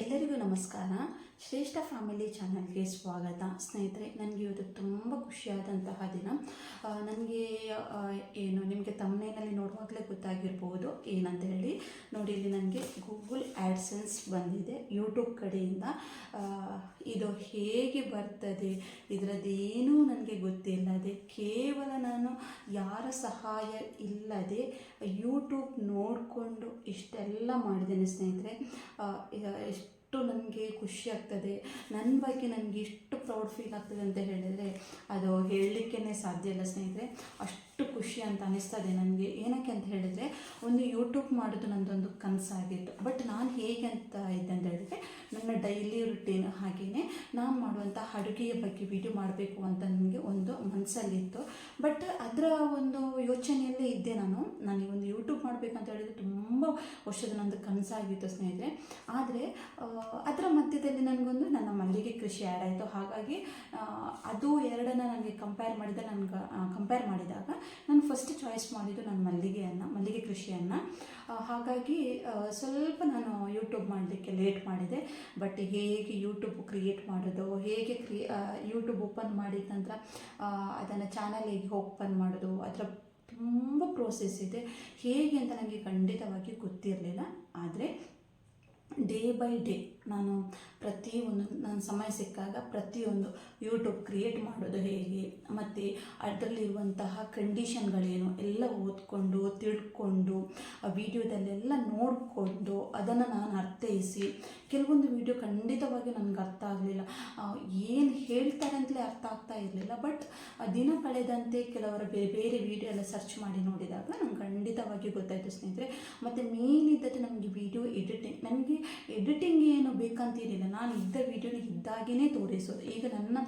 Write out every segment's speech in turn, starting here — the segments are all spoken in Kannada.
ಎಲ್ಲರಿಗೂ ನಮಸ್ಕಾರ. ಶ್ರೇಷ್ಠ ಫ್ಯಾಮಿಲಿ ಚಾನಲ್ಗೆ ಸ್ವಾಗತ. ಸ್ನೇಹಿತರೆ, ನನಗೆ ಇವತ್ತು ತುಂಬ ಖುಷಿಯಾದಂತಹ ದಿನ. ನನಗೆ ಏನು, ನಿಮಗೆ ತಮ್ಮನೇನಲ್ಲಿ ನೋಡುವಾಗಲೇ ಗೊತ್ತಾಗಿರ್ಬೋದು. ಏನಂತ ಹೇಳಿ ನೋಡಿ, ಇಲ್ಲಿ ನನಗೆ ಗೂಗಲ್ ಆ್ಯಡ್ಸೆನ್ಸ್ ಬಂದಿದೆ. ಯೂಟ್ಯೂಬ್ ಕಡೆಯಿಂದ ಇದು ಹೇಗೆ ಬರ್ತದೆ, ಇದರದ್ದೇನೂ ನನಗೆ ಗೊತ್ತಿಲ್ಲದೆ, ಕೇವಲ ನಾನು ಯಾರ ಸಹಾಯ ಇಲ್ಲದೆ ಯೂಟ್ಯೂಬ್ ನೋಡಿಕೊಂಡು ಇಷ್ಟೆಲ್ಲ ಮಾಡಿದ್ದೇನೆ ಸ್ನೇಹಿತರೆ. ಎಷ್ಟು ನನಗೆ ಖುಷಿ ಆಗ್ತದೆ ನನ್ನ ಬಗ್ಗೆ ನನಗೆ ಎಷ್ಟು ಪ್ರೌಡ್ ಫೀಲ್ ಆಗ್ತದೆ ಅಂತ ಹೇಳಿದರೆ ಅದು ಹೇಳಲಿಕ್ಕೇ ಸಾಧ್ಯ ಇಲ್ಲ ಸ್ನೇಹಿತರೆ. ಅಷ್ಟು ಖುಷಿ ಅಂತ ಅನಿಸ್ತದೆ ನನಗೆ. ಏನಕ್ಕೆ ಅಂತ ಹೇಳಿದರೆ, ಒಂದು ಯೂಟ್ಯೂಬ್ ಮಾಡೋದು ನನ್ನದೊಂದು ಕನಸಾಗಿತ್ತು. ಬಟ್ ನಾನು ಹೇಗೆ ಅಂತ ಇದ್ದೆ ಅಂತ ಹೇಳಿದರೆ, ನನ್ನ ಡೈಲಿ ರುಟೀನ್ ಹಾಗೆಯೇ ನಾನು ಮಾಡುವಂಥ ಅಡುಗೆಯ ಬಗ್ಗೆ ವಿಡಿಯೋ ಮಾಡಬೇಕು ಅಂತ ನನಗೆ ಒಂದು ಮನಸ್ಸಲ್ಲಿತ್ತು ಬಟ್ ಅದರ ಒಂದು ಯೋಚನೆಯಲ್ಲೇ ಇದ್ದೆ ನಾನು. ನನಗೆ ಒಂದು ಯೂಟ್ಯೂಬ್ ಮಾಡಬೇಕಂತ ಹೇಳಿದರೆ ತುಂಬ ವರ್ಷದ ನಂದು ಕನಸಾಗಿತ್ತು ಸ್ನೇಹಿತರೆ. ಆದರೆ ಅದರ ಮಧ್ಯದಲ್ಲಿ ನನಗೊಂದು ನನ್ನ ಮಲ್ಲಿಗೆ ಕೃಷಿ ಆ್ಯಡ್ ಆಯಿತು. ಹಾಗಾಗಿ ಅದು ಎರಡನ್ನು ನನಗೆ ಕಂಪೇರ್ ಮಾಡಿದ ನನಗೆ ಕಂಪೇರ್ ಮಾಡಿದಾಗ ನಾನು ಫಸ್ಟ್ ಚಾಯ್ಸ್ ಮಾಡಿದ್ದು ನಾನು ಮಲ್ಲಿಗೆಯನ್ನು, ಮಲ್ಲಿಗೆ ಕೃಷಿಯನ್ನು. ಹಾಗಾಗಿ ಸ್ವಲ್ಪ ನಾನು ಯೂಟ್ಯೂಬ್ ಮಾಡಲಿಕ್ಕೆ ಲೇಟ್ ಮಾಡಿದೆ. ಬಟ್ ಹೇಗೆ ಯೂಟ್ಯೂಬ್ ಕ್ರಿಯೇಟ್ ಮಾಡೋದು, ಹೇಗೆ ಕ್ರಿಯೇ ಯೂಟ್ಯೂಬ್ ಓಪನ್ ಮಾಡಿದ ನಂತರ ಅದನ್ನು ಚಾನಲ್ ಹೇಗೆ ಓಪನ್ ಮಾಡೋದು, ಅದರ ತುಂಬ ಪ್ರೋಸೆಸ್ ಇದೆ. ಹೇಗೆ ಅಂತ ನನಗೆ ಖಂಡಿತವಾಗಿ ಗೊತ್ತಿರಲಿಲ್ಲ. ಆದರೆ ಡೇ ಬೈ ಡೇ ನಾನು ಪ್ರತಿಯೊಂದು ನನ್ನ ಸಮಯ ಸಿಕ್ಕಾಗ ಪ್ರತಿಯೊಂದು ಯೂಟ್ಯೂಬ್ ಕ್ರಿಯೇಟ್ ಮಾಡೋದು ಹೇಗೆ, ಮತ್ತು ಅದರಲ್ಲಿರುವಂತಹ ಕಂಡೀಷನ್ಗಳೇನು ಎಲ್ಲ ಓದ್ಕೊಂಡು, ತಿಳ್ಕೊಂಡು, ಆ ವಿಡಿಯೋದಲ್ಲೆಲ್ಲ ನೋಡಿಕೊಂಡು ಅದನ್ನು ನಾನು ಅರ್ಥೈಸಿ, ಕೆಲವೊಂದು ವಿಡಿಯೋ ಖಂಡಿತವಾಗಿ ನನಗೆ ಅರ್ಥ ಆಗಲಿಲ್ಲ. ಏನು ಹೇಳ್ತಾರೆ ಅಂತಲೇ ಅರ್ಥ ಆಗ್ತಾ ಇರಲಿಲ್ಲ ಬಟ್ ದಿನ ಕಳೆದಂತೆ ಕೆಲವರ ಬೇರೆ ಬೇರೆ ವಿಡಿಯೋ ಎಲ್ಲ ಸರ್ಚ್ ಮಾಡಿ ನೋಡಿದಾಗ ನಂಗೆ ಖಂಡಿತವಾಗಿ ಗೊತ್ತಾಯಿತು ಸ್ನೇಹಿತರೆ. ಮತ್ತು ಮೇನ್ ಇದ್ದದ್ದು ನಮಗೆ ವಿಡಿಯೋ ಎಡಿಟಿಂಗ್ ನನಗೆ ಎಡಿಟಿಂಗ್ ಏನು ಬೇಕಂತೇನಿಲ್ಲ ನಾನು ಇದ್ದ ವಿಡಿಯೋನ ಇದ್ದಾಗೇ ತೋರಿಸೋದು. ಈಗ ನನ್ನ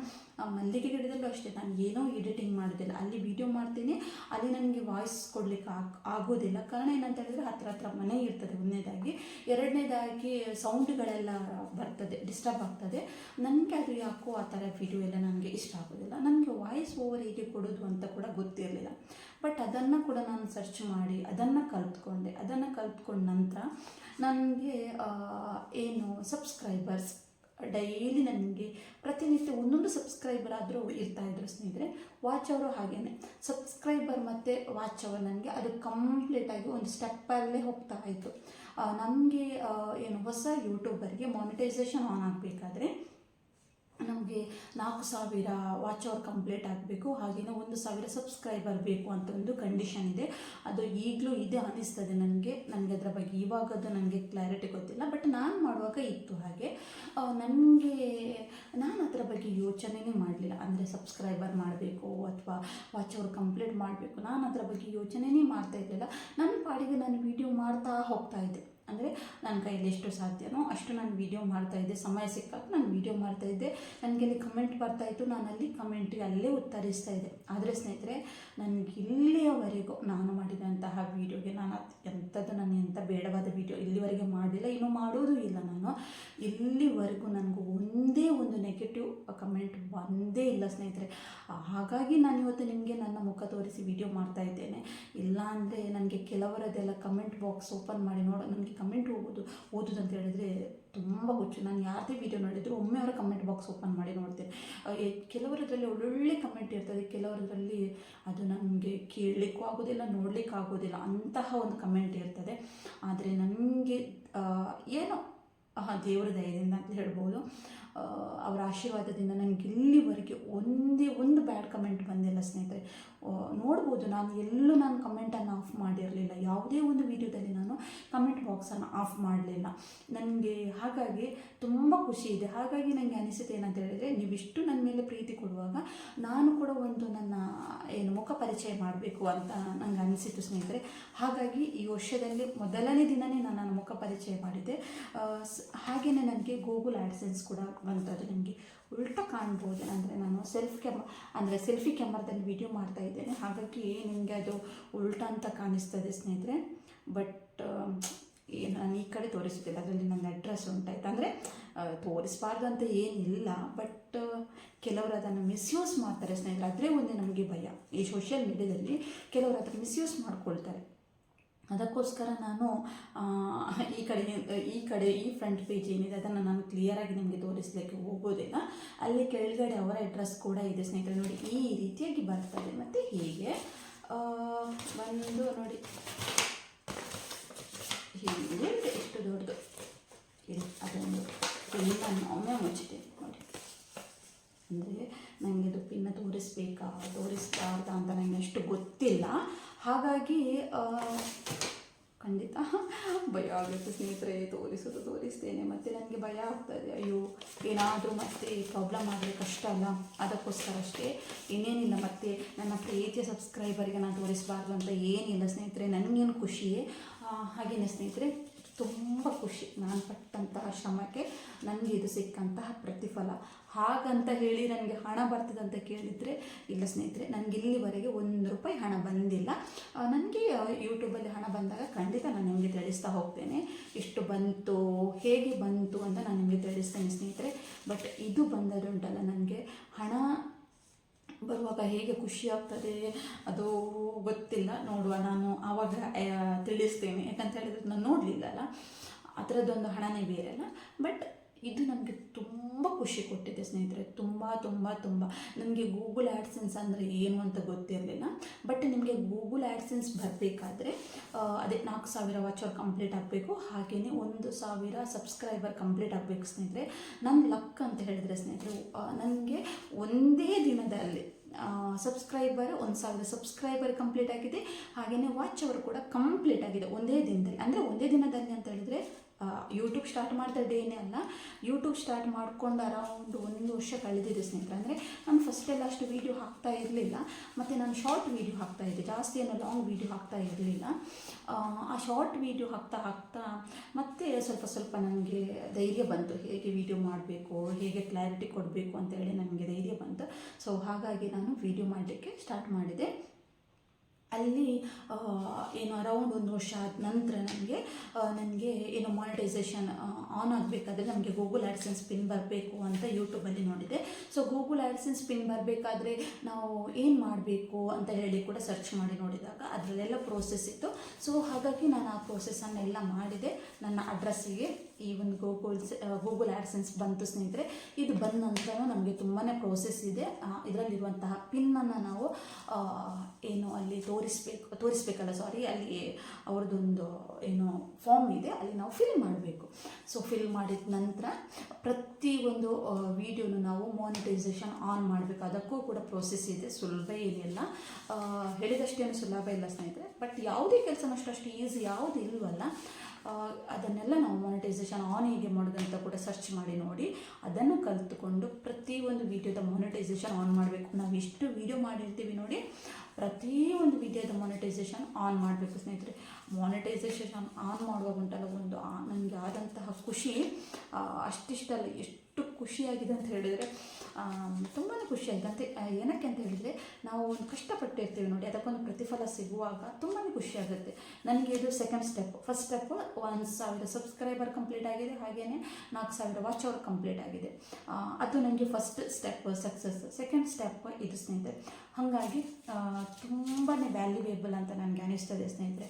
ಮಲ್ಲಿಗೆ ಗಿಡದಲ್ಲೂ ಅಷ್ಟೇ, ನಾನು ಏನೋ ಎಡಿಟಿಂಗ್ ಮಾಡೋದಿಲ್ಲ. ಅಲ್ಲಿ ವಿಡಿಯೋ ಮಾಡ್ತೀನಿ, ಅಲ್ಲಿ ನನಗೆ ವಾಯ್ಸ್ ಕೊಡಲಿಕ್ಕೆ ಆಗ್, ಆಗೋದಿಲ್ಲ. ಕಾರಣ ಏನಂತ ಹೇಳಿದ್ರೆ ಹತ್ರ ಹತ್ರ ಮನೆ ಇರ್ತದೆ ಒಂದನೇದಾಗಿ. ಎರಡನೇದಾಗಿ ಸೌಂಡ್ಗಳೆಲ್ಲ ಬರ್ತದೆ ಡಿಸ್ಟರ್ಬ್ ಆಗ್ತದೆ. ನನಗೆ ಅದು ಯಾಕೋ ಆ ಥರ ವಿಡಿಯೋ ಎಲ್ಲ ನನಗೆ ಇಷ್ಟ ಆಗೋದಿಲ್ಲ. ನನಗೆ ವಾಯ್ಸ್ ಓವರ್ ಹೇಗೆ ಕೊಡೋದು ಅಂತ ಕೂಡ ಗೊತ್ತಿರಲಿಲ್ಲ. ಬಟ್ ಅದನ್ನು ಕೂಡ ನಾನು ಸರ್ಚ್ ಮಾಡಿ, ಅದನ್ನು ಕಲ್ತ್ಕೊಂಡೆ. ಅದನ್ನು ಕಲ್ತ್ಕೊಂಡ ನಂತರ ನನಗೆ ಏನು ಸಬ್ಸ್ಕ್ರೈಬರ್ಸ್ ಡೈಲಿ ನನಗೆ ಪ್ರತಿನಿತ್ಯ ಒಂದೊಂದು ಸಬ್ಸ್ಕ್ರೈಬರ್ ಆದರೂ ಇರ್ತಾಯಿದ್ರು ಸ್ನೇಹಿತರೆ ವಾಚ್ ಅವರು ಹಾಗೇನೆ. ಸಬ್ಸ್ಕ್ರೈಬರ್ ಮತ್ತು ವಾಚ್ ಅವರು ನನಗೆ ಅದು ಕಂಪ್ಲೀಟಾಗಿ ಒಂದು ಸ್ಟೆಪ್ಪಲ್ಲೇ ಹೋಗ್ತಾ ಇತ್ತು ನಮಗೆ ಏನು ಹೊಸ ಯೂಟ್ಯೂಬರ್ಗೆ ಮಾನಿಟೈಸೇಷನ್ ಆನ್ ಆಗಬೇಕಾದ್ರೆ ನಮಗೆ ನಾಲ್ಕು ಸಾವಿರ ವಾಚ್ ಅವರ್ ಕಂಪ್ಲೀಟ್ ಆಗಬೇಕು. ಹಾಗೆಯೇ ಒಂದು ಸಾವಿರ ಸಬ್ಸ್ಕ್ರೈಬರ್ ಬೇಕು ಅಂತ ಒಂದು ಕಂಡೀಷನ್ ಇದೆ. ಅದು ಈಗಲೂ ಇದೆ ಅನ್ನಿಸ್ತದೆ ನನಗೆ. ನನಗೆ ಅದರ ಬಗ್ಗೆ ಇವಾಗದು ನನಗೆ ಕ್ಲಾರಿಟಿ ಗೊತ್ತಿಲ್ಲ. ಬಟ್ ನಾನು ಮಾಡುವಾಗ ಇತ್ತು ಹಾಗೆ. ನನಗೆ ನಾನು ಅದರ ಬಗ್ಗೆ ಯೋಚನೆನೇ ಮಾಡಲಿಲ್ಲ. ಅಂದರೆ ಸಬ್ಸ್ಕ್ರೈಬರ್ ಮಾಡಬೇಕು ಅಥವಾ ವಾಚ್ ಅವರ್ ಕಂಪ್ಲೀಟ್ ಮಾಡಬೇಕು. ನಾನು ಅದರ ಬಗ್ಗೆ ಯೋಚನೆನೇ ಮಾಡ್ತಾ ಇರಲಿಲ್ಲ. ನನ್ನ ಪಾಡಿಗೆ ನಾನು ವೀಡಿಯೋ ಮಾಡ್ತಾ ಹೋಗ್ತಾ ಇದ್ದೆ. ಅಂದರೆ ನನ್ನ ಕೈಯಲ್ಲಿ ಎಷ್ಟು ಸಾಧ್ಯನೋ ಅಷ್ಟು ನಾನು ವೀಡಿಯೋ ಮಾಡ್ತಾಯಿದ್ದೆ ಸಮಯ ಸಿಕ್ಕಾಗ ನಾನು ವೀಡಿಯೋ ಮಾಡ್ತಾಯಿದ್ದೆ ನನಗೆ ಅಲ್ಲಿ ಕಮೆಂಟ್ ಬರ್ತಾಯಿತ್ತು ನಾನು ಅಲ್ಲಿ ಕಮೆಂಟ್ಗೆ ಅಲ್ಲೇ ಉತ್ತರಿಸ್ತಾ ಇದ್ದೆ. ಆದರೆ ಸ್ನೇಹಿತರೆ, ನನಗೆ ಇಲ್ಲಿಯವರೆಗೂ ನಾನು ಮಾಡಿದಂತಹ ವೀಡಿಯೋಗೆ ನಾನು ಎಂಥದ್ದು ನಾನು ಎಂಥ ಬೇಡವಾದ ವೀಡಿಯೋ ಇಲ್ಲಿವರೆಗೆ ಮಾಡಿಲ್ಲ. ಇನ್ನೂ ಮಾಡೋದು ಇಲ್ಲ ನಾನು. ಇಲ್ಲಿವರೆಗೂ ನನಗೂ ಒಂದೇ ಒಂದು ನೆಗೆಟಿವ್ ಕಮೆಂಟ್ ಬಂದೇ ಇಲ್ಲ ಸ್ನೇಹಿತರೆ. ಹಾಗಾಗಿ ನಾನು ಇವತ್ತು ನಿಮಗೆ ನನ್ನ ಮುಖ ತೋರಿಸಿ ವೀಡಿಯೋ ಮಾಡ್ತಾ ಇದ್ದೇನೆ. ಇಲ್ಲ ಅಂದರೆ ನನಗೆ ಕೆಲವರದೆಲ್ಲ ಕಮೆಂಟ್ ಬಾಕ್ಸ್ ಓಪನ್ ಮಾಡಿ ನೋಡೋ. ನನಗೆ ಕಮೆಂಟ್ ಓದೋದು ಓದೋದು ಅಂತ ಹೇಳಿದರೆ ತುಂಬ ಹುಚ್ಚು. ನಾನು ಯಾರದೇ ವಿಡಿಯೋ ನೋಡಿದ್ರು ಒಮ್ಮೆ ಅವರ ಕಮೆಂಟ್ ಬಾಕ್ಸ್ ಓಪನ್ ಮಾಡಿ ನೋಡ್ತೇನೆ. ಕೆಲವರದ್ರಲ್ಲಿ ಒಳ್ಳೊಳ್ಳೆ ಕಮೆಂಟ್ ಇರ್ತದೆ. ಕೆಲವರದ್ರಲ್ಲಿ ಅದು ನನಗೆ ಕೇಳಲಿಕ್ಕೂ ಆಗೋದಿಲ್ಲ, ನೋಡಲಿಕ್ಕೆ ಆಗೋದಿಲ್ಲ ಅಂತಹ ಒಂದು ಕಮೆಂಟ್ ಇರ್ತದೆ. ಆದರೆ ನನಗೆ ಏನೋ ದೇವರ ದಯದಿಂದ ಅಂತ ಹೇಳ್ಬೋದು. ಅವರ ಆಶೀರ್ವಾದದಿಂದ ನನಗೆ ಇಲ್ಲಿವರೆಗೆ ಒಂದೇ ಒಂದು ಬ್ಯಾಡ್ ಕಮೆಂಟ್ ಬಂದಿಲ್ಲ ಸ್ನೇಹಿತರೆ. ನೋಡ್ಬೋದು. ನಾನು ಎಲ್ಲೂ ನಾನು ಕಮೆಂಟನ್ನು ಆಫ್ ಮಾಡಿರಲಿಲ್ಲ. ಯಾವುದೇ ಒಂದು ವಿಡಿಯೋದಲ್ಲಿ ನಾನು ಕಮೆಂಟ್ ಬಾಕ್ಸನ್ನು ಆಫ್ ಮಾಡಲಿಲ್ಲ. ನನಗೆ ಹಾಗಾಗಿ ತುಂಬ ಖುಷಿ ಇದೆ. ಹಾಗಾಗಿ ನನಗೆ ಅನಿಸಿದೆ ಏನಂತ ಹೇಳಿದರೆ, ನೀವಿಷ್ಟು ನನ್ನ ಮೇಲೆ ಪ್ರೀತಿ ಕೊಡುವಾಗ ನಾನು ಕೂಡ ಒಂದು ನನ್ನ, ಏನು, ಮುಖ ಪರಿಚಯ ಮಾಡಬೇಕು ಅಂತ ನನಗೆ ಅನಿಸಿತು ಸ್ನೇಹಿತರೆ. ಹಾಗಾಗಿ ಈ ವರ್ಷದಲ್ಲಿ ಮೊದಲನೇ ದಿನವೇ ನಾನು ನನ್ನ ಮುಖ ಪರಿಚಯ ಸ್- ಹಾಗೆಯೇ ನನಗೆ ಗೂಗಲ್ ಆ್ಯಡ್ಸೆನ್ಸ್ ಕೂಡ ಬಂತದ್ದು ನನಗೆ ಉಲ್ಟ ಕಾಣ್ಬೋದು. ಅಂದರೆ ನಾನು ಸೆಲ್ಫ್ ಕ್ಯಾಮ ಅಂದರೆ ಸೆಲ್ಫಿ ಕ್ಯಾಮ್ರಾದಲ್ಲಿ ವಿಡಿಯೋ ಮಾಡ್ತಾ ಇದ್ದೇನೆ ಹಾಗಾಗಿ ನಿಮಗೆ ಅದು ಉಲ್ಟ ಅಂತ ಕಾಣಿಸ್ತದೆ ಸ್ನೇಹಿತರೆ. ಬಟ್ ನಾನು ಈ ಕಡೆ ತೋರಿಸುತ್ತಿಲ್ಲ. ಅದರಲ್ಲಿ ನನ್ನ ಅಡ್ರೆಸ್ ಉಂಟಾಯ್ತು. ಅಂದರೆ ತೋರಿಸಬಾರ್ದು ಅಂತ ಏನಿಲ್ಲ. ಬಟ್ ಕೆಲವರು ಅದನ್ನು ಮಿಸ್ಯೂಸ್ ಮಾಡ್ತಾರೆ ಸ್ನೇಹಿತರೆ. ಅದೇ ಒಂದೇ ನಮಗೆ ಭಯ. ಈ ಸೋಷಿಯಲ್ ಮೀಡ್ಯಾದಲ್ಲಿ ಕೆಲವರು ಅದನ್ನು ಮಿಸ್ಯೂಸ್ ಮಾಡ್ಕೊಳ್ತಾರೆ. ಅದಕ್ಕೋಸ್ಕರ ನಾನು ಈ ಕಡೆ ಈ ಕಡೆ, ಈ ಫ್ರಂಟ್ ಪೇಜ್ ಏನಿದೆ ಅದನ್ನು ನಾನು ಕ್ಲಿಯರಾಗಿ ನಿಮಗೆ ತೋರಿಸಲಿಕ್ಕೆ ಹೋಗೋದಿಲ್ಲ. ಅಲ್ಲಿ ಕೆಳಗಡೆ ಅವರ ಅಡ್ರೆಸ್ ಕೂಡ ಇದೆ ಸ್ನೇಹಿತರೆ. ನೋಡಿ, ಈ ರೀತಿಯಾಗಿ ಬರ್ತದೆ ಮತ್ತು ಹೀಗೆ ಒಂದು ನೋಡಿ, ಹೀಗೆ ಎಷ್ಟು ದೊಡ್ಡದು. ಇದು ಅದೊಂದು ಪಿನ್ನನ್ನು ಒಮ್ಮೆ ಮುಚ್ಚಿದೆ. ನೋಡಿ. ಅಂದರೆ ನನಗೆ ಅದು ಪಿನ್ನ ತೋರಿಸ್ಬೇಕಾ, ತೋರಿಸ್ಬಾರ್ದಾ ಅಂತ ನನಗೆ ಅಷ್ಟು ಗೊತ್ತಿಲ್ಲ. ಹಾಗಾಗಿ ಖಂಡಿತ ಭಯ ಆಗುತ್ತೆ ಸ್ನೇಹಿತರೆ, ತೋರಿಸೋದು ತೋರಿಸ್ತೇನೆ, ಮತ್ತು ನನಗೆ ಭಯ ಆಗ್ತದೆ. ಅಯ್ಯೋ, ಏನಾದರೂ ಮತ್ತೆ ಪ್ರಾಬ್ಲಮ್ ಆದರೆ ಕಷ್ಟ ಅಲ್ಲ? ಅದಕ್ಕೋಸ್ಕರ ಅಷ್ಟೇ ಇನ್ನೇನಿಲ್ಲ ಮತ್ತೆ ನನ್ನ ಪ್ರೀತಿಯ ಸಬ್ಸ್ಕ್ರೈಬರಿಗೆ ನಾನು ತೋರಿಸಬಾರ್ದು ಅಂತ ಏನಿಲ್ಲ ಸ್ನೇಹಿತರೆ, ನನಗೇನು ಖುಷಿಯೇ? ಹಾಗೇನೆ ಸ್ನೇಹಿತರೆ ತುಂಬ ಖುಷಿ. ನಾನು ಪಟ್ಟಂತಹ ಶ್ರಮಕ್ಕೆ ನನಗೆ ಇದು ಸಿಕ್ಕಂತಹ ಪ್ರತಿಫಲ. ಹಾಗಂತ ಹೇಳಿ ನನಗೆ ಹಣ ಬರ್ತದೆ ಅಂತ ಕೇಳಿದರೆ, ಇಲ್ಲ ಸ್ನೇಹಿತರೆ ನನಗೆ ಇಲ್ಲಿವರೆಗೆ ಒಂದು ರೂಪಾಯಿ ಹಣ ಬಂದಿಲ್ಲ. ನನಗೆ ಯೂಟ್ಯೂಬಲ್ಲಿ ಹಣ ಬಂದಾಗ ಖಂಡಿತ ನಾನು ನಿಮಗೆ ತಿಳಿಸ್ತಾ ಹೋಗ್ತೇನೆ. ಎಷ್ಟು ಬಂತು, ಹೇಗೆ ಬಂತು ಅಂತ ನಾನು ನಿಮಗೆ ತಿಳಿಸ್ತೇನೆ ಸ್ನೇಹಿತರೆ. ಬಟ್ ಇದು ಬಂದದುಂಟಲ್ಲ ನನಗೆ ಹಣ ಬರುವಾಗ ಹೇಗೆ ಖುಷಿ ಆಗ್ತದೆ ಅದು ಗೊತ್ತಿಲ್ಲ. ನೋಡುವ ನಾನು ಆವಾಗ ಆ, ತಿಳಿಸ್ತೇನೆ. ಯಾಕಂತ ಹೇಳಿದ್ರೆ ನಾನು ನೋಡಲಿಲ್ಲಲ್ಲ ಅದರದ್ದೊಂದು ಹಣನೇ ಹಣವೇ ಅಲ್ಲ ಬಟ್ ಇದು ನನಗೆ ತುಂಬ ಖುಷಿ ಕೊಟ್ಟಿದೆ, ಸ್ನೇಹಿತರೆ. ತುಂಬ ತುಂಬ ತುಂಬ. ನನಗೆ ಗೂಗಲ್ ಆ್ಯಡ್ಸೆನ್ಸ್ ಅಂದರೆ ಏನು ಅಂತ ಗೊತ್ತಿರಲಿಲ್ಲ. ಬಟ್ ನಿಮಗೆ ಗೂಗಲ್ ಆ್ಯಡ್ಸೆನ್ಸ್ ಬರಬೇಕಾದ್ರೆ ಅದೇ ನಾಲ್ಕು ಸಾವಿರ ವಾಚ್ ಅವರ್ ಕಂಪ್ಲೀಟ್ ಆಗಬೇಕು. ಹಾಗೆಯೇ ಒಂದು ಸಾವಿರ ಸಬ್ಸ್ಕ್ರೈಬರ್ ಕಂಪ್ಲೀಟ್ ಆಗಬೇಕು, ಸ್ನೇಹಿತರೆ. ನನ್ನ ಲಕ್ ಅಂತ ಹೇಳಿದರೆ, ಸ್ನೇಹಿತರೆ ನನಗೆ ಒಂದೇ ದಿನದಲ್ಲಿ ಸಬ್ಸ್ಕ್ರೈಬರ್ ಒಂದು ಸಾವಿರ ಸಬ್ಸ್ಕ್ರೈಬರ್ ಕಂಪ್ಲೀಟ್ ಆಗಿದೆ. ಹಾಗೆಯೇ ವಾಚ್ ಅವರು ಕೂಡ ಕಂಪ್ಲೀಟ್ ಆಗಿದೆ ಒಂದೇ ದಿನದಲ್ಲಿ. ಅಂದರೆ ಒಂದೇ ದಿನದಲ್ಲಿ ಅಂತ ಹೇಳಿದರೆ ಯೂಟ್ಯೂಬ್ ಸ್ಟಾರ್ಟ್ ಮಾಡ್ತಾ ಇದ್ದೇನೆ ಅಲ್ಲ ಯೂಟ್ಯೂಬ್ ಸ್ಟಾರ್ಟ್ ಮಾಡ್ಕೊಂಡು ಅರೌಂಡ್ ಒಂದು ವರ್ಷ ಕಳೆದಿದೆ ಸ್ನೇಹಿತರೆ. ಅಂದರೆ ನಾನು ಫಸ್ಟೆಲ್ಲ ಅಷ್ಟು ವೀಡಿಯೋ ಹಾಕ್ತಾ ಇರಲಿಲ್ಲ. ಮತ್ತು ನಾನು ಶಾರ್ಟ್ ವೀಡಿಯೋ ಹಾಕ್ತಾ ಇದ್ದೆ. ಜಾಸ್ತಿ ಏನೋ ಲಾಂಗ್ ವೀಡಿಯೋ ಹಾಕ್ತಾ ಇರಲಿಲ್ಲ. ಆ ಶಾರ್ಟ್ ವೀಡಿಯೋ ಹಾಕ್ತಾ ಹಾಕ್ತಾ ಮತ್ತೆ ಸ್ವಲ್ಪ ಸ್ವಲ್ಪ ನನಗೆ ಧೈರ್ಯ ಬಂತು. ಹೇಗೆ ವೀಡಿಯೋ ಮಾಡಬೇಕು, ಹೇಗೆ ಕ್ಲಾರಿಟಿ ಕೊಡಬೇಕು ಅಂತೇಳಿ ನನಗೆ ಧೈರ್ಯ ಬಂತು. ಸೊ ಹಾಗಾಗಿ ನಾನು ವೀಡಿಯೋ ಮಾಡಲಿಕ್ಕೆ ಸ್ಟಾರ್ಟ್ ಮಾಡಿದೆ. ಅಲ್ಲಿ ಏನು ಅರೌಂಡ್ ಒಂದು ವರ್ಷ ಆದ ನಂತರ ನನಗೆ ನನಗೆ ಏನು ಮಾನಿಟೈಸೇಷನ್ ಆನ್ ಆಗಬೇಕಾದ್ರೆ ನಮಗೆ ಗೂಗಲ್ ಆ್ಯಡ್ಸೆನ್ಸ್ ಪಿನ್ ಬರಬೇಕು ಅಂತ ಯೂಟ್ಯೂಬಲ್ಲಿ ನೋಡಿದೆ. ಸೊ ಗೂಗಲ್ ಆ್ಯಡ್ಸೆನ್ಸ್ ಪಿನ್ ಬರಬೇಕಾದ್ರೆ ನಾವು ಏನು ಮಾಡಬೇಕು ಅಂತ ಹೇಳಿ ಕೂಡ ಸರ್ಚ್ ಮಾಡಿ ನೋಡಿದಾಗ ಅದರಲ್ಲೆಲ್ಲ ಪ್ರೋಸೆಸ್ ಇತ್ತು. ಸೊ ಹಾಗಾಗಿ ನಾನು ಆ ಪ್ರೋಸೆಸ್ಸನ್ನೆಲ್ಲ ಮಾಡಿದೆ. ನನ್ನ ಅಡ್ರೆಸ್ಸಿಗೆ ಈ ಒಂದು ಗೂಗಲ್ ಗೂಗಲ್ ಆ್ಯಡ್ಸೆನ್ಸ್ ಬಂತು ಸ್ನೇಹಿತರೆ. ಇದು ಬಂದ ನಂತರ ನಮಗೆ ತುಂಬಾ ಪ್ರೋಸೆಸ್ ಇದೆ. ಇದರಲ್ಲಿರುವಂತಹ ಪಿನ್ನನ್ನು ನಾವು ಏನು ಅಲ್ಲಿ ತೋರಿಸ್ಬೇಕು ತೋರಿಸ್ಬೇಕಲ್ಲ ಸಾರಿ ಅಲ್ಲಿ ಅವ್ರದ್ದೊಂದು ಏನು ಫಾರ್ಮ್ ಇದೆ ಅಲ್ಲಿ ನಾವು ಫಿಲ್ ಮಾಡಬೇಕು. ಸೊ ಫಿಲ್ ಮಾಡಿದ ನಂತರ ಪ್ರತಿ ಒಂದು ವಿಡಿಯೋನು ನಾವು ಮಾನಿಟೈಸೇಷನ್ ಆನ್ ಮಾಡಬೇಕು. ಅದಕ್ಕೂ ಕೂಡ ಪ್ರೋಸೆಸ್ ಇದೆ ಸುಲಭ ಏನಿಲ್ಲ ಹೇಳಿದಷ್ಟೇನು ಸುಲಭ ಇಲ್ಲ ಸ್ನೇಹಿತರೆ. ಬಟ್ ಯಾವುದೇ ಕೆಲಸ ಅಷ್ಟು ಈಸಿ ಆ, ಅದನ್ನೆಲ್ಲ ನಾವು ಮೊನಿಟೈಸೇಷನ್ ಆನ್ ಹೇಗೆ ಮಾಡೋದು ಅಂತ ಕೂಡ ಸರ್ಚ್ ಮಾಡಿ ನೋಡಿ. ಅದನ್ನು ಕಲಿತುಕೊಂಡು ಪ್ರತಿಯೊಂದು ವೀಡಿಯೋದ ಮೊನಿಟೈಸೇಷನ್ ಆನ್ ಮಾಡಬೇಕು. ನಾವು ಎಷ್ಟು ವಿಡಿಯೋ ಮಾಡಿರ್ತೀವಿ ನೋಡಿ ಪ್ರತಿಯೊಂದು ವಿಡಿಯೋದ ಮೊನಿಟೈಸೇಷನ್ ಆನ್ ಮಾಡಬೇಕು ಸ್ನೇಹಿತರೆ. ಮೊನಿಟೈಸೇಷನ್ ಆನ್ ಮಾಡುವಾಗ ಉಂಟಲ್ಲ, ಒಂದು ನನಗೆ ಆದಂತಹ ಖುಷಿ ಅಷ್ಟಿಷ್ಟಲ್ಲಿ ಅಷ್ಟಿಷ್ಟಲ್ಲ, ಎಷ್ಟು ಖುಷಿಯಾಗಿದೆ ಅಂತ ಹೇಳಿದರೆ ತುಂಬಾ ಖುಷಿ ಆಯ್ತು ಅಂತ ಏನಕ್ಕೆ ಅಂತ ಹೇಳಿದರೆ, ನಾವು ಒಂದು ಕಷ್ಟಪಟ್ಟಿರ್ತೀವಿ ನೋಡಿ, ಅದಕ್ಕೊಂದು ಪ್ರತಿಫಲ ಸಿಗುವಾಗ ತುಂಬಾ ಖುಷಿಯಾಗುತ್ತೆ. ನನಗೆ ಇದು ಸೆಕೆಂಡ್ ಸ್ಟೆಪ್ ಫಸ್ಟ್ ಸ್ಟೆಪ್ ಒಂದು ಸಾವಿರ ಸಬ್ಸ್ಕ್ರೈಬರ್ ಕಂಪ್ಲೀಟ್ ಆಗಿದೆ ಹಾಗೆಯೇ ನಾಲ್ಕು ಸಾವಿರ ವಾಚ್ ಅವರ್ ಕಂಪ್ಲೀಟ್ ಆಗಿದೆ. ಅದು ನನಗೆ first step success second step ಇದು ಸ್ನೇಹಿತರೆ. ಹಾಗಾಗಿ ತುಂಬಾ ವ್ಯಾಲ್ಯೂಬಲ್ ಅಂತ ನನಗೆ ಅನಿಸ್ತದೆ ಸ್ನೇಹಿತರೆ.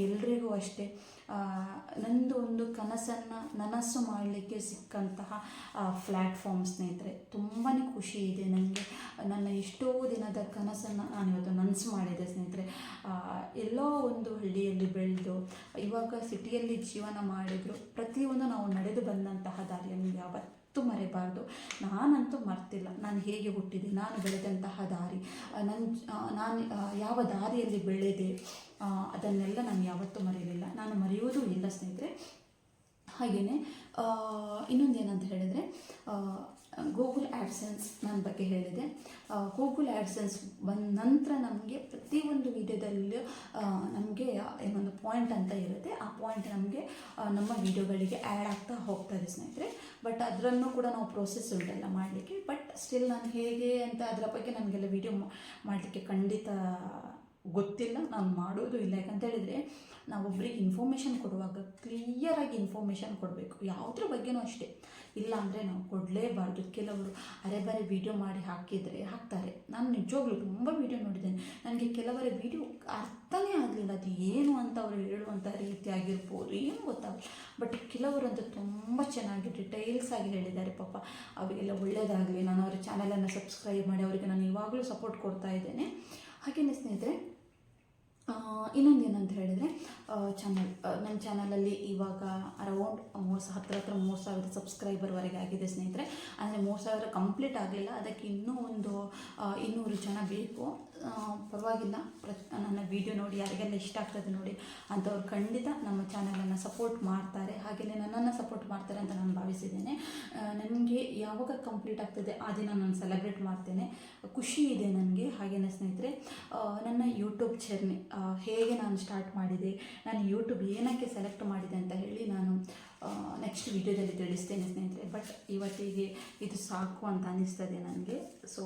ಎಲ್ರಿಗೂ ಅಷ್ಟೇ. ನಂದು ಒಂದು ಕನಸನ್ನು ನನಸು ಮಾಡಲಿಕ್ಕೆ ಸಿಕ್ಕಂತಹ ಪ್ಲ್ಯಾಟ್ಫಾರ್ಮ್ ಸ್ನೇಹಿತರೆ. ತುಂಬಾ ಖುಷಿ ಇದೆ ನನಗೆ ನನ್ನ ಎಷ್ಟೋ ದಿನದ ಕನಸನ್ನು ನಾನು ಇವತ್ತು ನನಸು ಮಾಡಿದೆ ಸ್ನೇಹಿತರೆ. ಎಲ್ಲೋ ಒಂದು ಹಳ್ಳಿಯಲ್ಲಿ ಬೆಳೆದು, ಇವಾಗ ಸಿಟಿಯಲ್ಲಿ ಜೀವನ ಮಾಡಿದ್ರು, ಪ್ರತಿಯೊಂದು ನಾವು ನಡೆದು ಬಂದಂತಹ ದಾರಿಯನ್ನು ಯಾವತ್ತೂ ಮರೆಯಬಾರ್ದು ನಾನಂತೂ ಮರ್ತಿಲ್ಲ. ನಾನು ಹೇಗೆ ಹುಟ್ಟಿದೆ? ನಾನು ಬೆಳೆದಂತಹ ದಾರಿ. ನನ್ನ ನಾನು ಯಾವ ದಾರಿಯಲ್ಲಿ ಬೆಳೆದೆ? ಅದನ್ನೆಲ್ಲ ನಾನು ಯಾವತ್ತೂ ಮರೆಯಲಿಲ್ಲ. ನಾನು ಮರೆಯುವುದೂ ಇಲ್ಲ ಸ್ನೇಹಿತರೆ. ಹಾಗೆಯೇ ಇನ್ನೊಂದು ಏನಂತ ಹೇಳಿದರೆ ಗೂಗಲ್ ಆ್ಯಡ್ಸೆನ್ಸ್ ನನ್ನ ಬಗ್ಗೆ ಹೇಳಿದೆ. ಗೂಗಲ್ ಆ್ಯಡ್ಸೆನ್ಸ್ ಬಂದ ನಂತರ ನಮಗೆ ಪ್ರತಿಯೊಂದು ವಿಡಿಯೋದಲ್ಲೂ ನಮಗೆ ಏನೊಂದು ಪಾಯಿಂಟ್ ಅಂತ ಇರುತ್ತೆ. ಆ ಪಾಯಿಂಟ್ ನಮಗೆ ನಮ್ಮ ವಿಡಿಯೋಗಳಿಗೆ ಆ್ಯಡ್ ಆಗ್ತಾ ಹೋಗ್ತದೆ ಸ್ನೇಹಿತರೆ. ಬಟ್ ಅದರನ್ನು ಕೂಡ ನಾವು ಪ್ರೋಸೆಸ್ ಉಂಟಲ್ಲ ಮಾಡಲಿಕ್ಕೆ. ಬಟ್ ಸ್ಟಿಲ್ ನಾನು ಹೇಗೆ ಅಂತ ಅದರ ಬಗ್ಗೆ ನನಗೆಲ್ಲ ವಿಡಿಯೋ ಮಾಡಲಿಕ್ಕೆ ಖಂಡಿತ ಗೊತ್ತಿಲ್ಲ. ನಾನು ಮಾಡೋದು ಇಲ್ಲ. ಯಾಕಂತ ಹೇಳಿದರೆ, ನಾವೊಬ್ರಿಗೆ ಇನ್ಫಾರ್ಮೇಷನ್ ಕೊಡುವಾಗ ಕ್ಲಿಯರಾಗಿ ಇನ್ಫಾರ್ಮೇಷನ್ ಕೊಡಬೇಕು. ಯಾವುದ್ರ ಬಗ್ಗೆನೂ ಅಷ್ಟೇ. ಇಲ್ಲ ಅಂದರೆ ನಾವು ಕೊಡಲೇಬಾರ್ದು. ಕೆಲವರು ಅರೆ ಬರೆ ವೀಡಿಯೋ ಮಾಡಿ ಹಾಕಿದರೆ ಹಾಕ್ತಾರೆ. ನಾನು ನಿಜವಾಗ್ಲೂ ತುಂಬ ವೀಡಿಯೋ ನೋಡಿದ್ದೇನೆ. ನನಗೆ ಕೆಲವರ ವೀಡಿಯೋ ಅರ್ಥನೇ ಆಗಲಿಲ್ಲ. ಅದು ಏನು ಅಂತ ಅವರು ಹೇಳುವಂಥ ರೀತಿ ಆಗಿರ್ಬೋದು. ಏನು ಗೊತ್ತಾಗಲ್ಲ ಬಟ್ ಕೆಲವರಂತೂ ತುಂಬ ಚೆನ್ನಾಗಿ ಡಿಟೇಲ್ಸ್ ಆಗಿ ಹೇಳಿದ್ದಾರೆ ಪಾಪ. ಅವರಿಗೆಲ್ಲ ಒಳ್ಳೆಯದಾಗಲಿ ನಾನು ಅವರ ಚಾನಲನ್ನು ಸಬ್ಸ್ಕ್ರೈಬ್ ಮಾಡಿ, ಅವರಿಗೆ ನಾನು ಇವಾಗಲೂ ಸಪೋರ್ಟ್ ಕೊಡ್ತಾ ಇದ್ದೇನೆ. ಹಾಗೆಯೇ ಸ್ನೇಹಿತರೆ ಇನ್ನೊಂದು ಏನಂತ ಹೇಳಿದರೆ ಚಾನಲ್ ನನ್ನ ಚಾನಲಲ್ಲಿ ಇವಾಗ ಅರೌಂಡ್ ಮೂರು ಸಹ ಹತ್ರ ಹತ್ರ ಮೂರು ಸಾವಿರ ಸಬ್ಸ್ಕ್ರೈಬರ್ವರೆಗೆ ಆಗಿದೆ ಸ್ನೇಹಿತರೆ. ಅಂದರೆ ಮೂರು ಸಾವಿರ ಕಂಪ್ಲೀಟ್ ಆಗಲಿಲ್ಲ. ಅದಕ್ಕೆ ಇನ್ನೂ ಒಂದು ಇನ್ನೂರು ಜನ ಬೇಕು. ಪರವಾಗಿಲ್ಲ. ಪ್ರ ನನ್ನ ವಿಡಿಯೋ ನೋಡಿ, ಯಾರಿಗೆಲ್ಲ ಇಷ್ಟ ಆಗ್ತದೆ ನೋಡಿ ಅಂಥವ್ರು ಖಂಡಿತ ನಮ್ಮ ಚಾನಲನ್ನು ಸಪೋರ್ಟ್ ಮಾಡ್ತಾರೆ. ಹಾಗೆಯೇ ನನ್ನನ್ನು ಸಪೋರ್ಟ್ ಮಾಡ್ತಾರೆ ಅಂತ ನಾನು ಭಾವಿಸಿದ್ದೇನೆ. ನನಗೆ ಯಾವಾಗ ಕಂಪ್ಲೀಟ್ ಆಗ್ತದೆ, ಆ ದಿನ ನಾನು ಸೆಲೆಬ್ರೇಟ್ ಮಾಡ್ತೇನೆ. ಖುಷಿ ಇದೆ ನನಗೆ. ಹಾಗೆಯೇ ಸ್ನೇಹಿತರೆ ನನ್ನ ಯೂಟ್ಯೂಬ್ ಜರ್ನಿ ಹೇಗೆ ನಾನು ಸ್ಟಾರ್ಟ್ ಮಾಡಿದೆ, ನಾನು ಯೂಟ್ಯೂಬ್ ಏನಕ್ಕೆ ಸೆಲೆಕ್ಟ್ ಮಾಡಿದೆ ಅಂತ ಹೇಳಿ ನಾನು ನೆಕ್ಸ್ಟ್ ವಿಡಿಯೋದಲ್ಲಿ ತಿಳಿಸ್ತೇನೆ ಸ್ನೇಹಿತರೆ. ಬಟ್ ಇವತ್ತಿಗೆ ಇದು ಸಾಕು ಅಂತ ಅನ್ನಿಸ್ತದೆ ನನಗೆ. So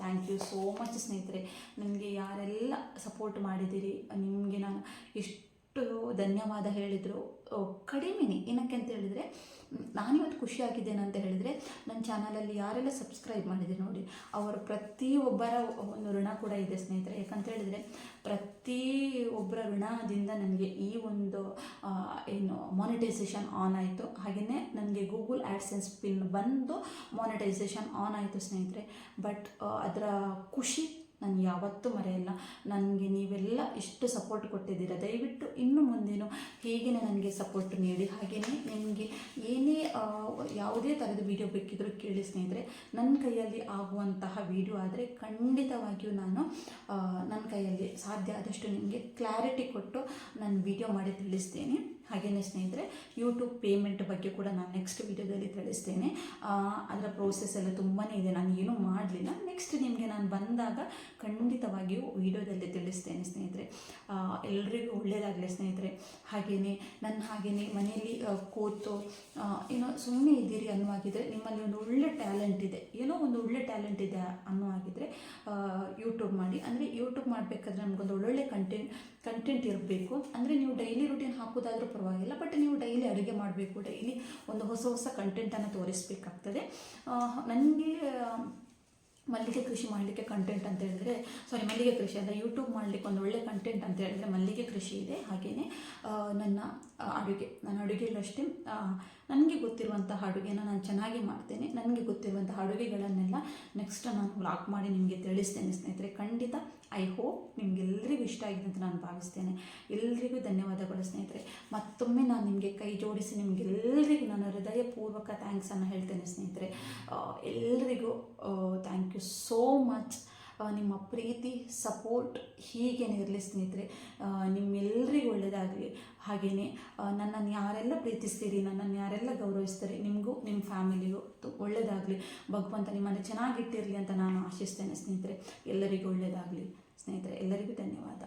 thank you so much ಸ್ನೇಹಿತರೆ. ನನಗೆ ಯಾರೆಲ್ಲ ಸಪೋರ್ಟ್ ಮಾಡಿದ್ದೀರಿ, ನಿಮಗೆ ನಾನು ಎಷ್ಟು ಧನ್ಯವಾದ ಹೇಳಿದರು ಕಡಿಮೆನೇ. ಏನಕ್ಕೆ ಅಂತ ಹೇಳಿದರೆ ನಾನಿವತ್ತು ಖುಷಿಯಾಗಿದ್ದೇನೆ ಅಂತ ಹೇಳಿದರೆ, ನನ್ನ ಚಾನಲಲ್ಲಿ ಯಾರೆಲ್ಲ ಸಬ್ಸ್ಕ್ರೈಬ್ ಮಾಡಿದೆ ನೋಡಿ, ಅವರ ಪ್ರತಿಯೊಬ್ಬರ ಒಂದು ಋಣ ಕೂಡ ಇದೆ ಸ್ನೇಹಿತರೆ. ಯಾಕಂತ ಹೇಳಿದರೆ, ಪ್ರತಿ ಒಬ್ಬರ ಋಣದಿಂದ ನನಗೆ ಈ ಒಂದು ಏನು ಮಾನಿಟೈಸೇಷನ್ ಆನ್ ಆಯಿತು. ಹಾಗೆಯೇ ನನಗೆ ಗೂಗಲ್ ಆ್ಯಡ್ಸೆನ್ಸ್ ಪಿನ್ ಬಂದು ಮಾನಿಟೈಸೇಷನ್ ಆನ್ ಆಯಿತು ಸ್ನೇಹಿತರೆ. ಬಟ್ ಅದರ ಖುಷಿ ನಾನು ಯಾವತ್ತೂ ಮರೆಯಲ್ಲ. ನನಗೆ ನೀವೆಲ್ಲ ಇಷ್ಟು ಸಪೋರ್ಟ್ ಕೊಟ್ಟಿದ್ದೀರ. ದಯವಿಟ್ಟು ಇನ್ನು ಮುಂದೇನು ಹೀಗೆ ನನಗೆ ಸಪೋರ್ಟ್ ನೀಡಿ. ಹಾಗೆಯೇ ನಿಮಗೆ ಏನೇ ಯಾವುದೇ ಥರದ ವೀಡಿಯೋ ಬೇಕಿದ್ರೂ ಕೇಳಿ ಸ್ನೇಹಿತರೆ ನನ್ನ ಕೈಯಲ್ಲಿ ಆಗುವಂತಹ ವಿಡಿಯೋ ಆದರೆ ಖಂಡಿತವಾಗಿಯೂ ನಾನು ನನ್ನ ಕೈಯಲ್ಲಿ ಸಾಧ್ಯ ಆದಷ್ಟು ನಿಮಗೆ ಕ್ಲಾರಿಟಿ ಕೊಟ್ಟು ನಾನು ವೀಡಿಯೋ ಮಾಡಿ ತಿಳಿಸ್ತೇನೆ. ಹಾಗೆಯೇ ಸ್ನೇಹಿತರೆ ಯೂಟ್ಯೂಬ್ ಪೇಮೆಂಟ್ ಬಗ್ಗೆ ಕೂಡ ನಾನು ನೆಕ್ಸ್ಟ್ ವಿಡಿಯೋದಲ್ಲಿ ತಿಳಿಸ್ತೇನೆ. ಅದರ ಪ್ರೋಸೆಸ್ ಎಲ್ಲ ತುಂಬಾ ಇದೆ. ನಾನು ಏನೂ ಮಾಡಲಿಲ್ಲ. ನೆಕ್ಸ್ಟ್ ನಿಮಗೆ ನಾನು ಬಂದಾಗ ಖಂಡಿತವಾಗಿಯೂ ವಿಡಿಯೋದಲ್ಲಿ ತಿಳಿಸ್ತೇನೆ ಸ್ನೇಹಿತರೆ. ಆ, ಎಲ್ರಿಗೂ ಒಳ್ಳೆಯದಾಗಲಿ ಸ್ನೇಹಿತರೆ. ಹಾಗೆಯೇ ನನ್ನ ಹಾಗೆಯೇ ಮನೆಯಲ್ಲಿ ಕೂತು ಏನೋ ಸುಮ್ಮನೆ ಇದ್ದೀರಿ ಅನ್ನುವಾಗಿದ್ದರೆ ನಿಮ್ಮಲ್ಲಿ ಒಂದು ಒಳ್ಳೆ ಟ್ಯಾಲೆಂಟ್ ಇದೆ. ಏನೋ ಒಂದು ಒಳ್ಳೆ ಟ್ಯಾಲೆಂಟ್ ಇದೆ ಅನ್ನುವಾಗಿದ್ದರೆ ಯೂಟ್ಯೂಬ್ ಮಾಡಿ. ಅಂದರೆ ಯೂಟ್ಯೂಬ್ ಮಾಡಬೇಕಾದ್ರೆ ನಮಗೊಂದು ಒಳ್ಳೊಳ್ಳೆ ಕಂಟೆಂಟ್ ಕಂಟೆಂಟ್ ಇರಬೇಕು. ಅಂದರೆ ನೀವು ಡೈಲಿ ರುಟೀನ್ ಹಾಕೋದಾದರೂ ಪರವಾಗಿಲ್ಲ ಬಟ್ ನೀವು ಡೈಲಿ ಅಡುಗೆ ಮಾಡಬೇಕು. ಡೈಲಿ ಒಂದು ಹೊಸ ಹೊಸ ಕಂಟೆಂಟನ್ನು ತೋರಿಸಬೇಕಾಗ್ತದೆ. ನನಗೆ, ಮಲ್ಲಿಗೆ ಕೃಷಿ ಮಾಡಲಿಕ್ಕೆ ಕಂಟೆಂಟ್ ಅಂತ ಹೇಳಿದ್ರೆ ಸಾರಿ ಮಲ್ಲಿಗೆ ಕೃಷಿ ಅಂದರೆ ಯೂಟ್ಯೂಬ್ ಮಾಡಲಿಕ್ಕೆ ಒಂದು ಒಳ್ಳೆ ಕಂಟೆಂಟ್ ಅಂತ ಹೇಳಿದ್ರೆ ಮಲ್ಲಿಗೆ ಕೃಷಿ ಇದೆ. ಹಾಗೆಯೇ ನನ್ನ ಅಡುಗೆ, ನನ್ನ ಅಡುಗೆಯಲ್ಲೂ ಅಷ್ಟೇ ನನಗೆ ಗೊತ್ತಿರುವಂಥ ಅಡುಗೆನ ನಾನು ಚೆನ್ನಾಗಿ ಮಾಡ್ತೇನೆ, ನನಗೆ ಗೊತ್ತಿರುವಂಥ ಅಡುಗೆಗಳನ್ನೆಲ್ಲ ನೆಕ್ಸ್ಟ್ ನಾನು ವ್ಲಾಗ್ ಮಾಡಿ ನಿಮಗೆ ತಿಳಿಸ್ತೇನೆ ಸ್ನೇಹಿತರೆ. ಖಂಡಿತ ಐ ಹೋಪ್ ನಿಮಗೆಲ್ಲರಿಗೂ ಇಷ್ಟ ಆಗಿದೆ ಅಂತ ನಾನು ಭಾವಿಸ್ತೇನೆ. ಎಲ್ರಿಗೂ ಧನ್ಯವಾದಗಳು ಸ್ನೇಹಿತರೆ. ಮತ್ತೊಮ್ಮೆ ನಾನು ನಿಮಗೆ ಕೈ ಜೋಡಿಸಿ ನಿಮಗೆಲ್ಲರಿಗೂ ನಾನು ಹೃದಯಪೂರ್ವಕ ಥ್ಯಾಂಕ್ಸನ್ನು ಹೇಳ್ತೇನೆ ಸ್ನೇಹಿತರೆ. ಎಲ್ಲರಿಗೂ ಥ್ಯಾಂಕ್ ಯು ಸೋ ಮಚ್ ನಿಮ್ಮ ಪ್ರೀತಿ ಸಪೋರ್ಟ್ ಹೀಗೇನೆ ಇರಲಿ ಸ್ನೇಹಿತರೆ ನಿಮ್ಮೆಲ್ಲರಿಗೂ ಒಳ್ಳೆಯದಾಗಲಿ ಹಾಗೆಯೇ ನನ್ನನ್ನು ಯಾರೆಲ್ಲ ಪ್ರೀತಿಸ್ತೀರಿ, ನನ್ನನ್ನು ಯಾರೆಲ್ಲ ಗೌರವಿಸ್ತಾರೆ, ನಿಮಗೂ ನಿಮ್ಮ ಫ್ಯಾಮಿಲಿಗೂ ಒಳ್ಳೆಯದಾಗಲಿ ಭಗವಂತ ನಿಮ್ಮನ್ನು ಚೆನ್ನಾಗಿಟ್ಟಿರಲಿ ಅಂತ ನಾನು ಆಶಿಸ್ತೇನೆ ಸ್ನೇಹಿತರೆ. ಎಲ್ಲರಿಗೂ ಒಳ್ಳೆಯದಾಗಲಿ ಸ್ನೇಹಿತರೆ, ಎಲ್ಲರಿಗೂ ಧನ್ಯವಾದ.